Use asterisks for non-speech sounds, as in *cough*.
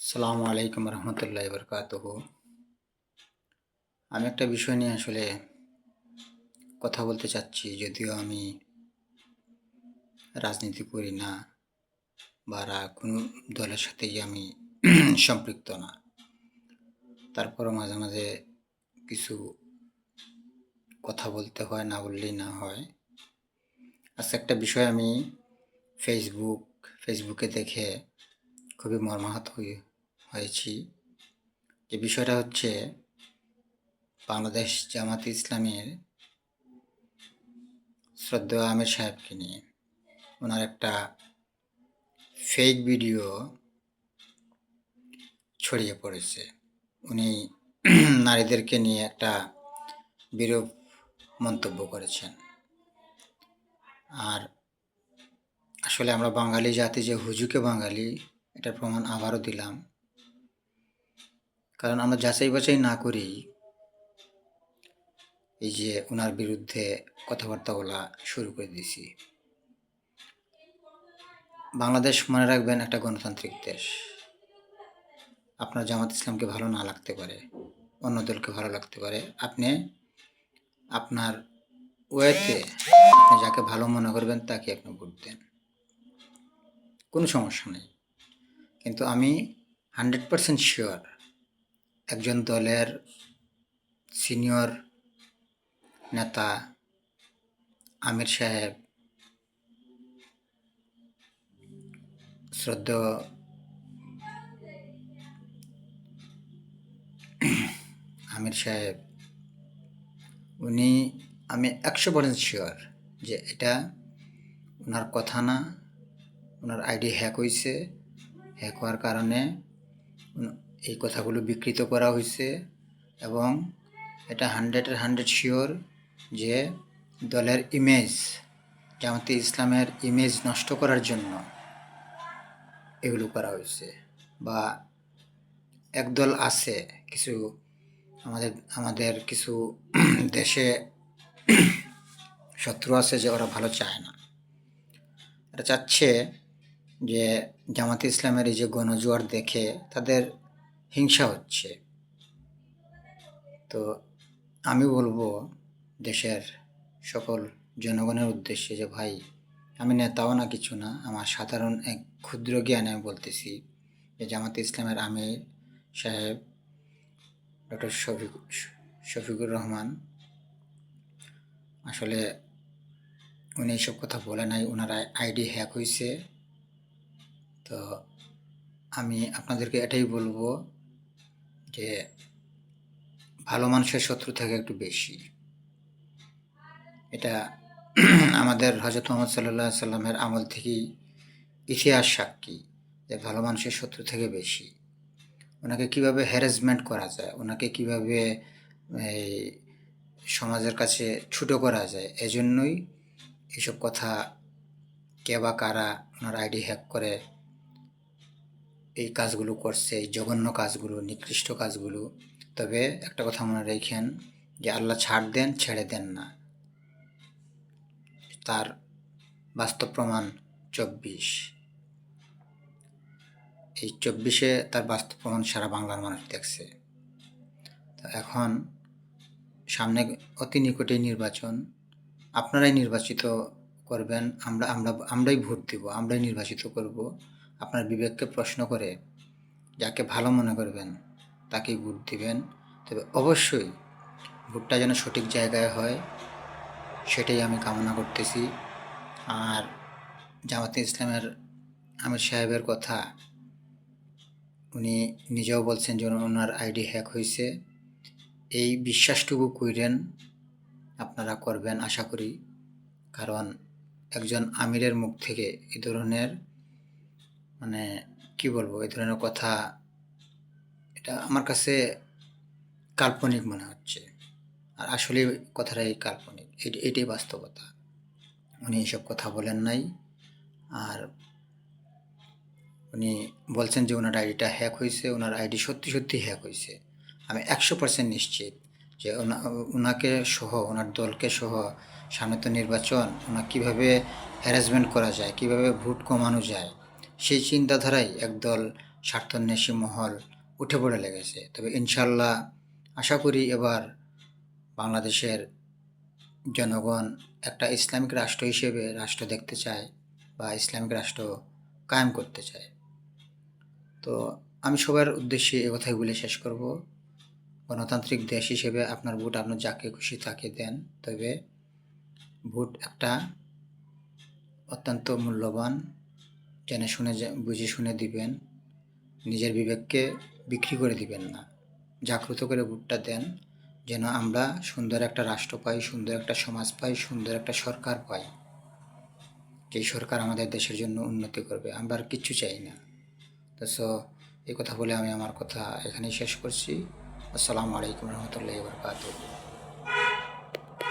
সালামু আলাইকুম রহমতুল্লাহ বরকাত আমি একটা বিষয় নিয়ে আসলে কথা বলতে চাচ্ছি, যদিও আমি রাজনীতি করি না বা কোনো দলের সাথেই আমি *clears throat* সম্পৃক্ত না। তারপরও মাঝে মাঝে কিছু কথা বলতে হয়, না বললেই না হয়। আচ্ছা একটা বিষয় আমি ফেসবুক ফেসবুকে দেখে খুবই মর্মাহত হয়ে- হয়েছি। যে বিষয়টা হচ্ছে, বাংলাদেশ জামাত ইসলামের শ্রদ্ধেয় আমির সাহেবকে নিয়ে। ওনার একটা ফেক ভিডিও ছড়িয়ে পড়েছে। উনি নারীদেরকে নিয়ে একটা বিরূপ মন্তব্য করেছেন। আর আসলে আমরা বাঙালি জাতি যে, হুজুকে বাঙালি, এটার প্রমাণ আবারও দিলাম। কারণ আমরা যাচাই বাছাই না করেই এই যে ওনার বিরুদ্ধে কথাবার্তা বলা শুরু করে দিয়েছি। বাংলাদেশ মনে রাখবেন একটা গণতান্ত্রিক দেশ। আপনার জামাত ইসলামকে ভালো না লাগতে পারে, অন্য দলকে ভালো লাগতে পারে। আপনি আপনার ওয়েতে আপনি যাকে ভালো মনে করবেন তাকে আপনি ভোট দেন। কোনো সমস্যা নেই। কিন্তু আমি হান্ড্রেড পারসেন্ট শিওর একজন দলের সিনিয়র নেতা আমির সাহেব শ্রদ্ধেয় আমির সাহেব, উনি, আমি একশো পার্সেন্ট শিওর যে এটা ওনার কথা না ওনার আইডি হ্যাক হয়েছে হ্যাক হওয়ার কারণে এই কথাগুলো বিকৃত করা হয়েছে এবং এটা হান্ড্রেডের হান্ড্রেড শিওর যে দলের ইমেজ জামাতে ইসলামের ইমেজ নষ্ট করার জন্য এগুলো করা হয়েছে বা একদল আছে কিছু আমাদের আমাদের কিছু *clears throat* দেশে শত্রু আছে যে ওরা ভালো চায় না। এটা চাচ্ছে যে জামাতে ইসলামের এই যে গণজোয়ার দেখে তাদের হিংসা হচ্ছে। তো আমি বলব দেশের সকল জনগণের উদ্দেশ্যে যে, ভাই, আমি নেতাও না, কিছু না। আমার সাধারণ এক ক্ষুদ্র জ্ঞানে আমি বলতেছি যে, জামাতে ইসলামের আমির সাহেব, ডক্টর শফিক, শফিকুর রহমান, আসলে উনি এইসব কথা বলে নাই। ওনার আইডি হ্যাক হয়েছে তো আমি আপনাদেরকে এটাই বলব যে ভালো মানুষের শত্রু থাকে একটু বেশি। এটা *clears throat* আমাদের হজরত মোহাম্মদ সাল্লাহ সাল্লামের আমল থেকেই ইতিহাস সাক্ষী যে ভালো মানুষের শত্রু থেকে বেশি। ওনাকে কীভাবে হ্যারাসমেন্ট করা যায়, ওনাকে কীভাবে এই সমাজের কাছে ছুটো করা যায়, এজন্যই এইসব কথা কে বা কারা ওনার আইডি হ্যাক করে এই কাজগুলো করছে, এই জঘন্য কাজগুলো, নিকৃষ্ট কাজগুলো। তবে একটা কথা মনে রেখেন যে আল্লাহ ছাড় দেন, ছেড়ে দেন না। তার বাস্তব প্রমাণ চব্বিশ। এই চব্বিশে তার বাস্তব প্রমাণ সারা বাংলার মানুষ দেখছে। তো এখন সামনে অতি নিকটেই নির্বাচন। আপনারাই নির্বাচিত করবেন, আমরা আমরা, আমরাই ভোট দিব, আমরাই নির্বাচিত করব। আপনার বিবেককে প্রশ্ন করে যাকে ভালো মনে করবেন, তাকেই ভোট দিবেন। তবে অবশ্যই ভোটটা যেন সঠিক জায়গায় হয়, সেটাই আমি কামনা করতেছি। আর জামাতে ইসলামের আমির সাহেবের কথা উনি নিজেও বলছেন যে ওনার আইডি হ্যাক হয়েছে। এই বিশ্বাসটুকু কইরেন আপনারা করবেন, আশা করি। কারণ একজন আমিরের মুখ থেকে এই ধরনের মানে কি বলব, এই ধরনের কথা এটা আমার কাছে কাল্পনিক মনে হচ্ছে। আর আসলে কথাটাই কাল্পনিক। এট- এটাই বাস্তবতা। উনি এইসব কথা বলেন নাই। আর উনি বলছেন যে ওনার আইডিটা হ্যাক হয়েছে, ওনার আইডি সত্যি সত্যি হ্যাক হয়েছে। আমি একশো পার্সেন্ট নিশ্চিত যে ওনা- ওনাকে সহ, ওনার দলকে সহ সামনে তো নির্বাচন ওনা কীভাবে হ্যারাসমেন্ট করা যায়, কীভাবে ভোট কমানো যায় সেই চিন্তাধারাই একদল স্বার্থন্বেষী মহল উঠে পড়ে লেগেছে। তবে ইনশাল্লাহ আশা করি এবার বাংলাদেশের জনগণ একটা ইসলামিক রাষ্ট্র হিসেবে রাষ্ট্র দেখতে চায় বা ইসলামিক রাষ্ট্র কায়েম করতে চায়। তো আমি সবার উদ্দেশ্যে এ কথাই বলে শেষ করব। গণতান্ত্রিক দেশ হিসেবে আপনার ভোট আপনার যাকে খুশি তাকে দেন। তবে ভোট একটা অত্যন্ত মূল্যবান জেনে শুনে বুঝে শুনে দিবেন। নিজের বিবেককে বিক্রি করে দিবেন না। জাগ্রত করে ভোটটা দেন, যেন আমরা সুন্দর একটা রাষ্ট্র পাই, সুন্দর একটা সমাজ পাই, সুন্দর একটা সরকার পাই। যেই সরকার আমাদের দেশের জন্য উন্নতি করবে, আমরা আর কিচ্ছু চাই না। তো সো, এই কথা বলে আমি আমার কথা এখানেই শেষ করছি। আসসালামু আলাইকুম রহমতুল্লাহ বরকাতুহ।